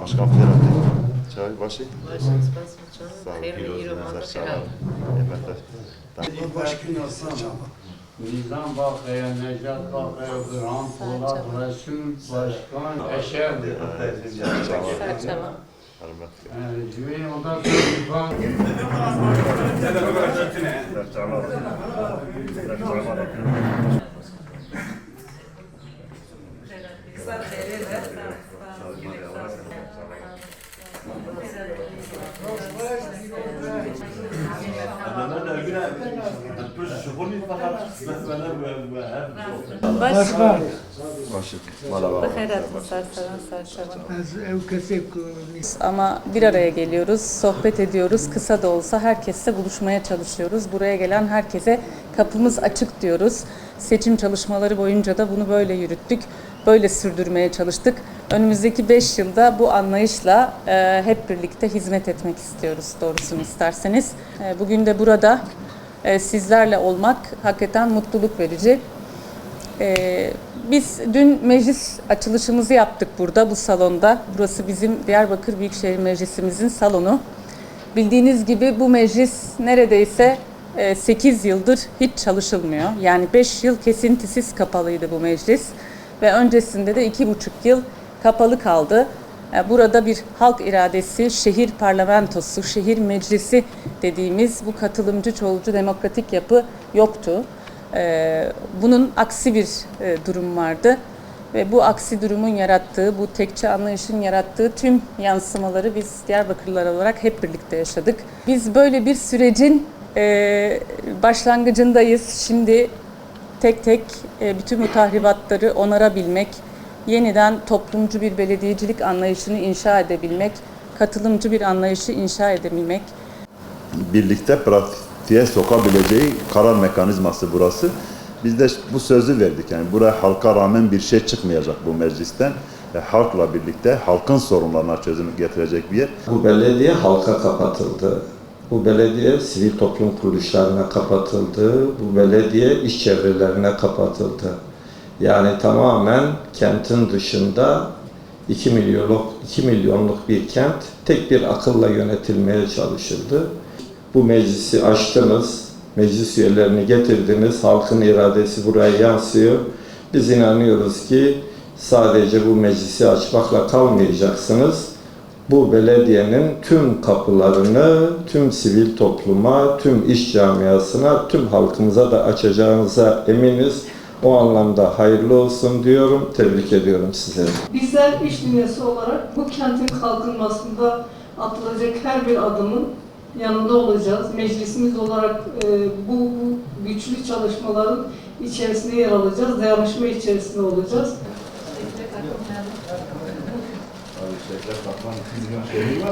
Başkan Ferhat'ı. Çay başı. Başınız basın canım. Sağ olun. Hayırlı Pirozunuz yürümanlar aşağı herhalde. Emekler. Nizam Bakaya, Necat Bakaya, Burhan Polat, Resul Başkan, Eşerdi. Serçema. Hürmet. Cüveyn Oda Sultan. Başkan. Başı. Merhaba. Bıkharatın Başka. Ama bir araya geliyoruz, sohbet ediyoruz. Kısa da olsa herkesle buluşmaya çalışıyoruz. Buraya gelen herkese kapımız açık diyoruz. Seçim çalışmaları boyunca da bunu böyle yürüttük. Böyle sürdürmeye çalıştık. Önümüzdeki 5 yılda bu anlayışla e, hep birlikte hizmet etmek istiyoruz doğrusunu isterseniz. E, bugün de burada e, sizlerle olmak hakikaten mutluluk verici. Ee, biz dün meclis açılışımızı yaptık burada bu salonda. Burası bizim Diyarbakır Büyükşehir Meclisimizin salonu. Bildiğiniz gibi bu meclis neredeyse 8 yıldır hiç çalışılmıyor. Yani 5 yıl kesintisiz kapalıydı bu meclis ve öncesinde de 2,5 yıl kapalı kaldı. Ee, Burada bir halk iradesi, şehir parlamentosu, şehir meclisi dediğimiz bu katılımcı, çoğulcu, demokratik yapı yoktu. Ee, Bunun aksi bir e, durum vardı ve bu aksi durumun yarattığı, bu tekçi anlayışın yarattığı tüm yansımaları biz Diyarbakırlılar olarak hep birlikte yaşadık. Biz böyle bir sürecin e, başlangıcındayız. Şimdi tek tek e, bütün bu tahribatları onarabilmek, yeniden toplumcu bir belediyecilik anlayışını inşa edebilmek, katılımcı bir anlayışı inşa edebilmek, birlikte pratiğe sokabileceği karar mekanizması burası. Biz de bu sözü verdik yani buraya halka rağmen bir şey çıkmayacak bu meclisten. E, halkla birlikte halkın sorunlarına çözüm getirecek bir yer. Bu belediye halka kapatıldı. Bu belediye sivil toplum kuruluşlarına kapatıldı. Bu belediye iş çevrelerine kapatıldı. Yani tamamen kentin dışında 2 milyonluk 2 milyonluk bir kent tek bir akılla yönetilmeye çalışıldı. Bu meclisi açtınız, meclis üyelerini getirdiniz, halkın iradesi buraya yansıyor. Biz inanıyoruz ki sadece bu meclisi açmakla kalmayacaksınız. Bu belediyenin tüm kapılarını tüm sivil topluma, tüm iş camiasına, tüm halkımıza da açacağınıza eminiz. O anlamda hayırlı olsun diyorum. Tebrik ediyorum sizleri. Bizler iş dünyası olarak bu kentin kalkınmasında atılacak her bir adımın yanında olacağız. Meclisimiz olarak e, bu, bu güçlü çalışmaların içerisinde yer alacağız. Dayanışma içerisinde olacağız. Abi işte esas bakmanın sizin.